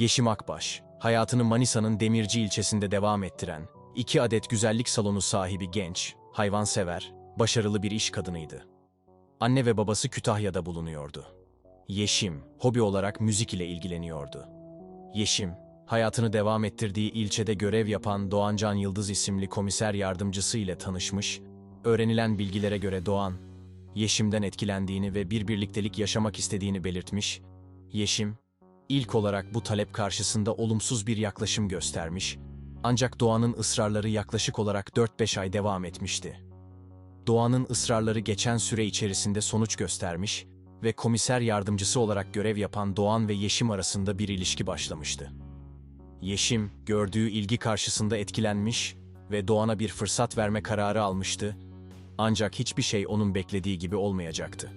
Yeşim Akbaş, hayatını Manisa'nın Demirci ilçesinde devam ettiren, iki adet güzellik salonu sahibi genç, hayvansever, başarılı bir iş kadınıydı. Anne ve babası Kütahya'da bulunuyordu. Yeşim, hobi olarak müzik ile ilgileniyordu. Yeşim, hayatını devam ettirdiği ilçede görev yapan Doğancan Yıldız isimli komiser yardımcısı ile tanışmış, öğrenilen bilgilere göre Doğan, Yeşim'den etkilendiğini ve bir birliktelik yaşamak istediğini belirtmiş, Yeşim, ilk olarak bu talep karşısında olumsuz bir yaklaşım göstermiş, ancak Doğan'ın ısrarları yaklaşık olarak 4-5 ay devam etmişti. Doğan'ın ısrarları geçen süre içerisinde sonuç göstermiş ve komiser yardımcısı olarak görev yapan Doğan ve Yeşim arasında bir ilişki başlamıştı. Yeşim, gördüğü ilgi karşısında etkilenmiş ve Doğan'a bir fırsat verme kararı almıştı. Ancak hiçbir şey onun beklediği gibi olmayacaktı.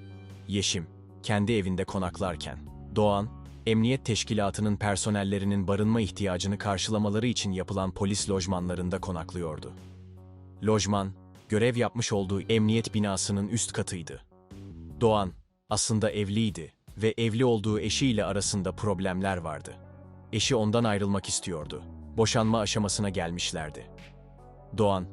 Yeşim, kendi evinde konaklarken, Doğan, emniyet teşkilatının personellerinin barınma ihtiyacını karşılamaları için yapılan polis lojmanlarında konaklıyordu. Lojman, görev yapmış olduğu emniyet binasının üst katıydı. Doğan, aslında evliydi ve evli olduğu eşiyle arasında problemler vardı. Eşi ondan ayrılmak istiyordu. Boşanma aşamasına gelmişlerdi. Doğan,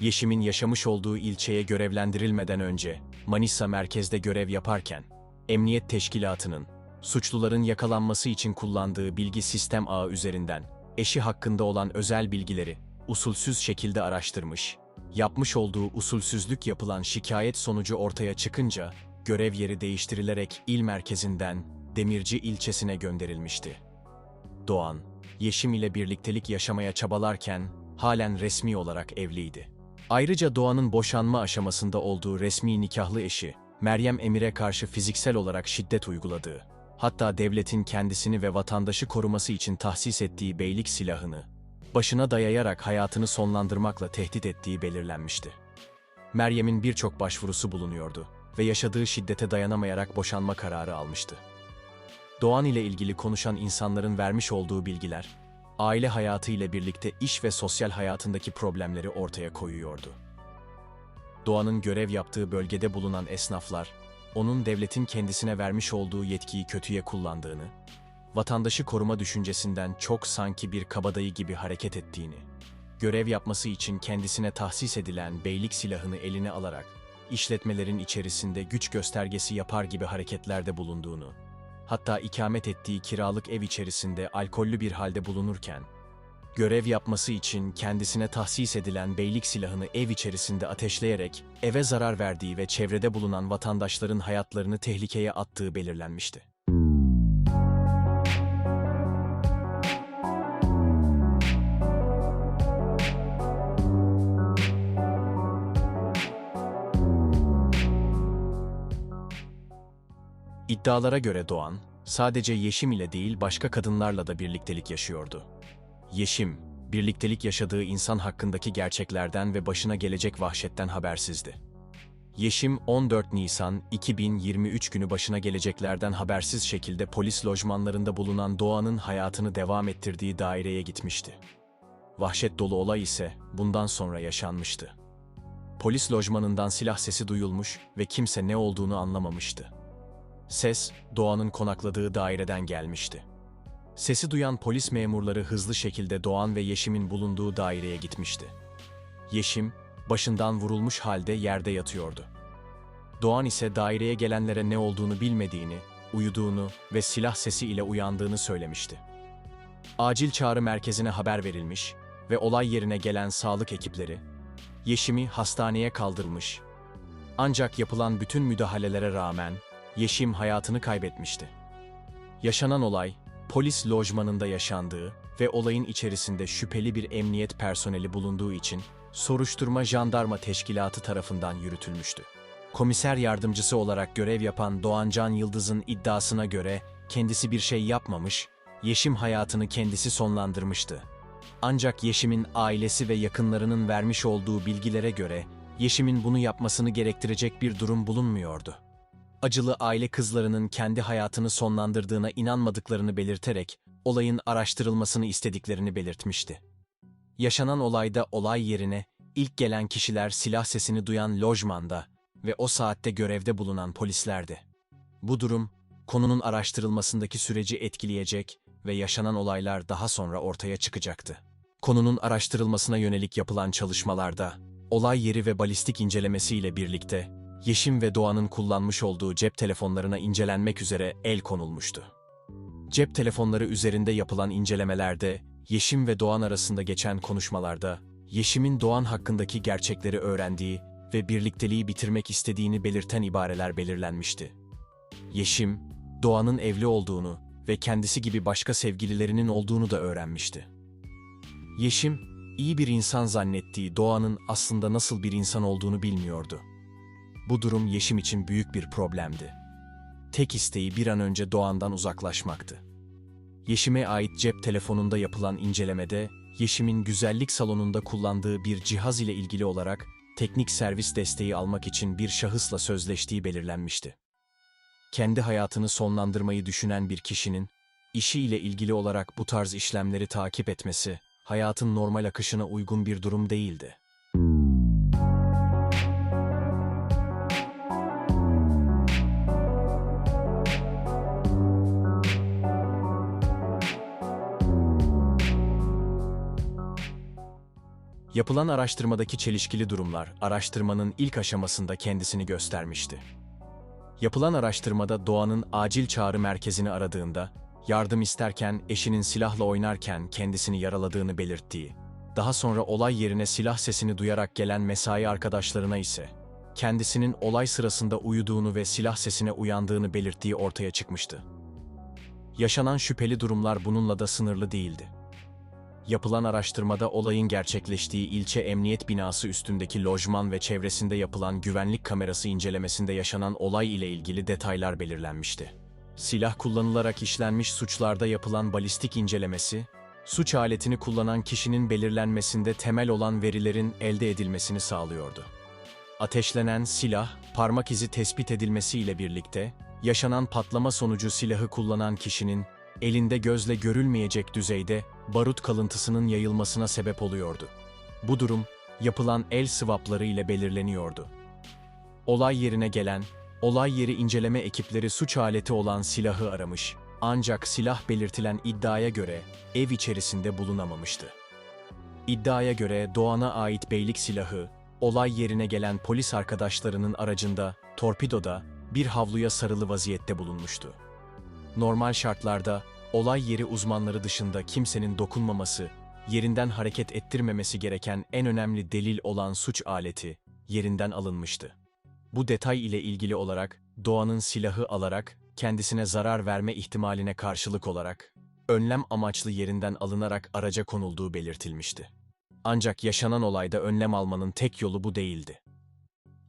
Yeşim'in yaşamış olduğu ilçeye görevlendirilmeden önce Manisa merkezde görev yaparken, Emniyet Teşkilatı'nın suçluların yakalanması için kullandığı bilgi sistem ağı üzerinden eşi hakkında olan özel bilgileri usulsüz şekilde araştırmış, yapmış olduğu usulsüzlük yapılan şikayet sonucu ortaya çıkınca görev yeri değiştirilerek il merkezinden Demirci ilçesine gönderilmişti. Doğan, Yeşim ile birliktelik yaşamaya çabalarken halen resmi olarak evliydi. Ayrıca Doğan'ın boşanma aşamasında olduğu resmi nikahlı eşi, Meryem Emir'e karşı fiziksel olarak şiddet uyguladığı, hatta devletin kendisini ve vatandaşı koruması için tahsis ettiği beylik silahını, başına dayayarak hayatını sonlandırmakla tehdit ettiği belirlenmişti. Meryem'in birçok başvurusu bulunuyordu ve yaşadığı şiddete dayanamayarak boşanma kararı almıştı. Doğan ile ilgili konuşan insanların vermiş olduğu bilgiler, aile hayatı ile birlikte iş ve sosyal hayatındaki problemleri ortaya koyuyordu. Doğan'ın görev yaptığı bölgede bulunan esnaflar, onun devletin kendisine vermiş olduğu yetkiyi kötüye kullandığını, vatandaşı koruma düşüncesinden çok sanki bir kabadayı gibi hareket ettiğini, görev yapması için kendisine tahsis edilen beylik silahını eline alarak, işletmelerin içerisinde güç göstergesi yapar gibi hareketlerde bulunduğunu, hatta ikamet ettiği kiralık ev içerisinde alkollü bir halde bulunurken, görev yapması için kendisine tahsis edilen beylik silahını ev içerisinde ateşleyerek eve zarar verdiği ve çevrede bulunan vatandaşların hayatlarını tehlikeye attığı belirlenmişti. İddialara göre Doğan, sadece Yeşim ile değil başka kadınlarla da birliktelik yaşıyordu. Yeşim, birliktelik yaşadığı insan hakkındaki gerçeklerden ve başına gelecek vahşetten habersizdi. Yeşim 14 Nisan 2023 günü başına geleceklerden habersiz şekilde polis lojmanlarında bulunan Doğan'ın hayatını devam ettirdiği daireye gitmişti. Vahşet dolu olay ise bundan sonra yaşanmıştı. Polis lojmanından silah sesi duyulmuş ve kimse ne olduğunu anlamamıştı. Ses, Doğan'ın konakladığı daireden gelmişti. Sesi duyan polis memurları hızlı şekilde Doğan ve Yeşim'in bulunduğu daireye gitmişti. Yeşim, başından vurulmuş halde yerde yatıyordu. Doğan ise daireye gelenlere ne olduğunu bilmediğini, uyuduğunu ve silah sesi ile uyandığını söylemişti. Acil çağrı merkezine haber verilmiş ve olay yerine gelen sağlık ekipleri, Yeşim'i hastaneye kaldırmış. Ancak yapılan bütün müdahalelere rağmen Yeşim hayatını kaybetmişti. Yaşanan olay, polis lojmanında yaşandığı ve olayın içerisinde şüpheli bir emniyet personeli bulunduğu için soruşturma jandarma teşkilatı tarafından yürütülmüştü. Komiser yardımcısı olarak görev yapan Doğancan Yıldız'ın iddiasına göre kendisi bir şey yapmamış, Yeşim hayatını kendisi sonlandırmıştı. Ancak Yeşim'in ailesi ve yakınlarının vermiş olduğu bilgilere göre Yeşim'in bunu yapmasını gerektirecek bir durum bulunmuyordu acılı aile kızlarının kendi hayatını sonlandırdığına inanmadıklarını belirterek olayın araştırılmasını istediklerini belirtmişti. Yaşanan olayda olay yerine ilk gelen kişiler silah sesini duyan lojmanda ve o saatte görevde bulunan polislerdi. Bu durum, konunun araştırılmasındaki süreci etkileyecek ve yaşanan olaylar daha sonra ortaya çıkacaktı. Konunun araştırılmasına yönelik yapılan çalışmalarda, olay yeri ve balistik incelemesiyle birlikte, Yeşim ve Doğan'ın kullanmış olduğu cep telefonlarına incelenmek üzere el konulmuştu. Cep telefonları üzerinde yapılan incelemelerde, Yeşim ve Doğan arasında geçen konuşmalarda, Yeşim'in Doğan hakkındaki gerçekleri öğrendiği ve birlikteliği bitirmek istediğini belirten ibareler belirlenmişti. Yeşim, Doğan'ın evli olduğunu ve kendisi gibi başka sevgililerinin olduğunu da öğrenmişti. Yeşim, iyi bir insan zannettiği Doğan'ın aslında nasıl bir insan olduğunu bilmiyordu. Bu durum Yeşim için büyük bir problemdi. Tek isteği bir an önce Doğan'dan uzaklaşmaktı. Yeşim'e ait cep telefonunda yapılan incelemede, Yeşim'in güzellik salonunda kullandığı bir cihaz ile ilgili olarak teknik servis desteği almak için bir şahısla sözleştiği belirlenmişti. Kendi hayatını sonlandırmayı düşünen bir kişinin, işi ile ilgili olarak bu tarz işlemleri takip etmesi, hayatın normal akışına uygun bir durum değildi. Yapılan araştırmadaki çelişkili durumlar, araştırmanın ilk aşamasında kendisini göstermişti. Yapılan araştırmada Doğan'ın acil çağrı merkezini aradığında, yardım isterken eşinin silahla oynarken kendisini yaraladığını belirttiği, daha sonra olay yerine silah sesini duyarak gelen mesai arkadaşlarına ise, kendisinin olay sırasında uyuduğunu ve silah sesine uyandığını belirttiği ortaya çıkmıştı. Yaşanan şüpheli durumlar bununla da sınırlı değildi. Yapılan araştırmada olayın gerçekleştiği ilçe emniyet binası üstündeki lojman ve çevresinde yapılan güvenlik kamerası incelemesinde yaşanan olay ile ilgili detaylar belirlenmişti. Silah kullanılarak işlenmiş suçlarda yapılan balistik incelemesi, suç aletini kullanan kişinin belirlenmesinde temel olan verilerin elde edilmesini sağlıyordu. Ateşlenen silah, parmak izi tespit edilmesi ile birlikte, yaşanan patlama sonucu silahı kullanan kişinin elinde gözle görülmeyecek düzeyde barut kalıntısının yayılmasına sebep oluyordu. Bu durum yapılan el swapları ile belirleniyordu. Olay yerine gelen, olay yeri inceleme ekipleri suç aleti olan silahı aramış ancak silah belirtilen iddiaya göre ev içerisinde bulunamamıştı. İddiaya göre Doğan'a ait beylik silahı, olay yerine gelen polis arkadaşlarının aracında, torpidoda, bir havluya sarılı vaziyette bulunmuştu. Normal şartlarda olay yeri uzmanları dışında kimsenin dokunmaması, yerinden hareket ettirmemesi gereken en önemli delil olan suç aleti yerinden alınmıştı. Bu detay ile ilgili olarak Doğan'ın silahı alarak kendisine zarar verme ihtimaline karşılık olarak önlem amaçlı yerinden alınarak araca konulduğu belirtilmişti. Ancak yaşanan olayda önlem almanın tek yolu bu değildi.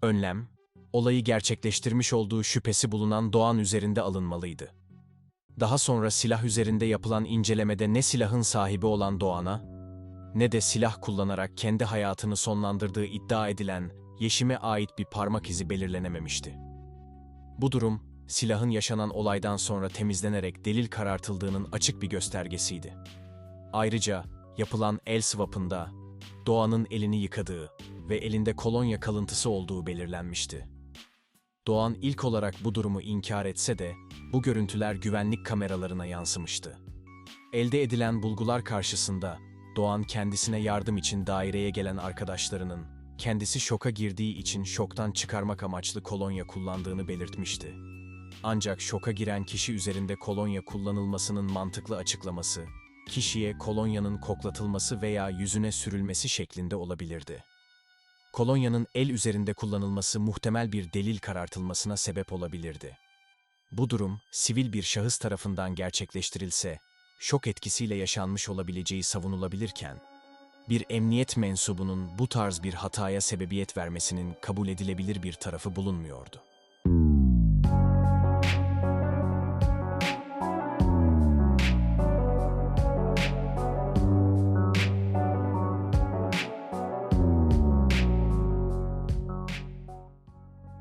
Önlem, olayı gerçekleştirmiş olduğu şüphesi bulunan Doğan üzerinde alınmalıydı. Daha sonra silah üzerinde yapılan incelemede ne silahın sahibi olan Doğan'a, ne de silah kullanarak kendi hayatını sonlandırdığı iddia edilen Yeşim'e ait bir parmak izi belirlenememişti. Bu durum, silahın yaşanan olaydan sonra temizlenerek delil karartıldığının açık bir göstergesiydi. Ayrıca yapılan el swap'ında Doğan'ın elini yıkadığı ve elinde kolonya kalıntısı olduğu belirlenmişti. Doğan ilk olarak bu durumu inkar etse de bu görüntüler güvenlik kameralarına yansımıştı. Elde edilen bulgular karşısında Doğan kendisine yardım için daireye gelen arkadaşlarının kendisi şoka girdiği için şoktan çıkarmak amaçlı kolonya kullandığını belirtmişti. Ancak şoka giren kişi üzerinde kolonya kullanılmasının mantıklı açıklaması, kişiye kolonyanın koklatılması veya yüzüne sürülmesi şeklinde olabilirdi. Kolonyanın el üzerinde kullanılması muhtemel bir delil karartılmasına sebep olabilirdi. Bu durum, sivil bir şahıs tarafından gerçekleştirilse, şok etkisiyle yaşanmış olabileceği savunulabilirken, bir emniyet mensubunun bu tarz bir hataya sebebiyet vermesinin kabul edilebilir bir tarafı bulunmuyordu.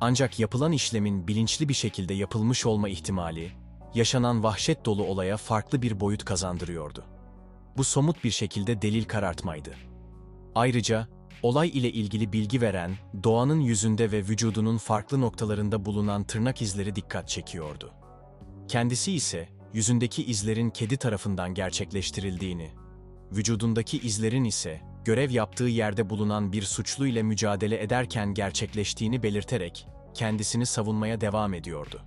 Ancak yapılan işlemin bilinçli bir şekilde yapılmış olma ihtimali, yaşanan vahşet dolu olaya farklı bir boyut kazandırıyordu. Bu somut bir şekilde delil karartmaydı. Ayrıca, olay ile ilgili bilgi veren, Doğan'ın yüzünde ve vücudunun farklı noktalarında bulunan tırnak izleri dikkat çekiyordu. Kendisi ise, yüzündeki izlerin kedi tarafından gerçekleştirildiğini, vücudundaki izlerin ise görev yaptığı yerde bulunan bir suçlu ile mücadele ederken gerçekleştiğini belirterek kendisini savunmaya devam ediyordu.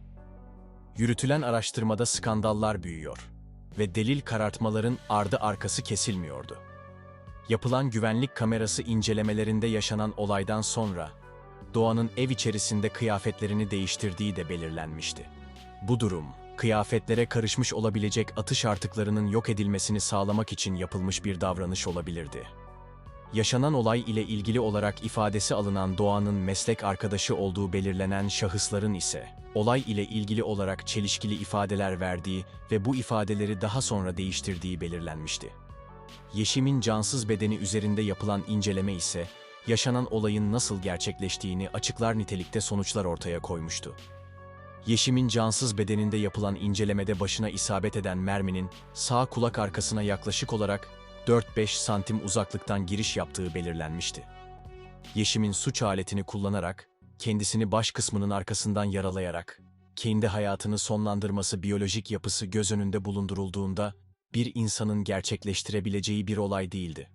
Yürütülen araştırmada skandallar büyüyor ve delil karartmaların ardı arkası kesilmiyordu. Yapılan güvenlik kamerası incelemelerinde yaşanan olaydan sonra Doğan'ın ev içerisinde kıyafetlerini değiştirdiği de belirlenmişti. Bu durum, kıyafetlere karışmış olabilecek atış artıklarının yok edilmesini sağlamak için yapılmış bir davranış olabilirdi. Yaşanan olay ile ilgili olarak ifadesi alınan Doğan'ın meslek arkadaşı olduğu belirlenen şahısların ise olay ile ilgili olarak çelişkili ifadeler verdiği ve bu ifadeleri daha sonra değiştirdiği belirlenmişti. Yeşim'in cansız bedeni üzerinde yapılan inceleme ise yaşanan olayın nasıl gerçekleştiğini açıklar nitelikte sonuçlar ortaya koymuştu. Yeşim'in cansız bedeninde yapılan incelemede başına isabet eden merminin sağ kulak arkasına yaklaşık olarak 4-5 santim uzaklıktan giriş yaptığı belirlenmişti. Yeşim'in suç aletini kullanarak, kendisini baş kısmının arkasından yaralayarak, kendi hayatını sonlandırması biyolojik yapısı göz önünde bulundurulduğunda, bir insanın gerçekleştirebileceği bir olay değildi.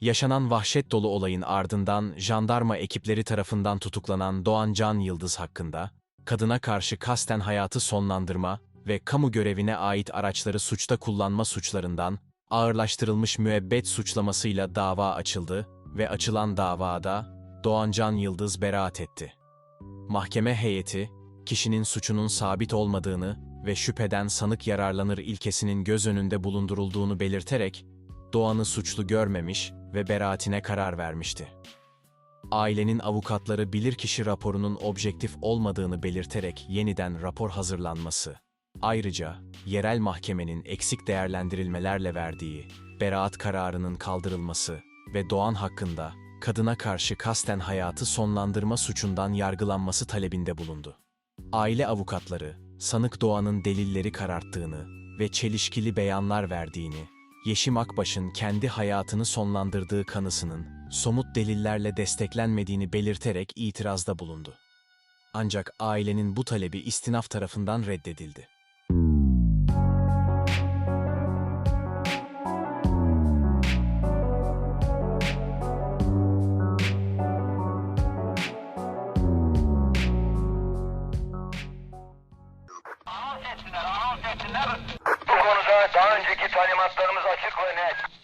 Yaşanan vahşet dolu olayın ardından jandarma ekipleri tarafından tutuklanan Doğan Can Yıldız hakkında, kadına karşı kasten hayatı sonlandırma ve kamu görevine ait araçları suçta kullanma suçlarından ağırlaştırılmış müebbet suçlamasıyla dava açıldı ve açılan davada Doğan Can Yıldız beraat etti. Mahkeme heyeti, kişinin suçunun sabit olmadığını ve şüpheden sanık yararlanır ilkesinin göz önünde bulundurulduğunu belirterek, Doğan'ı suçlu görmemiş ve beraatine karar vermişti. Ailenin avukatları bilirkişi raporunun objektif olmadığını belirterek yeniden rapor hazırlanması, ayrıca yerel mahkemenin eksik değerlendirilmelerle verdiği beraat kararının kaldırılması ve Doğan hakkında kadına karşı kasten hayatı sonlandırma suçundan yargılanması talebinde bulundu. Aile avukatları, sanık Doğan'ın delilleri kararttığını ve çelişkili beyanlar verdiğini, Yeşim Akbaş'ın kendi hayatını sonlandırdığı kanısının somut delillerle desteklenmediğini belirterek itirazda bulundu. Ancak ailenin bu talebi istinaf tarafından reddedildi. Talimatlarımız açık ve net.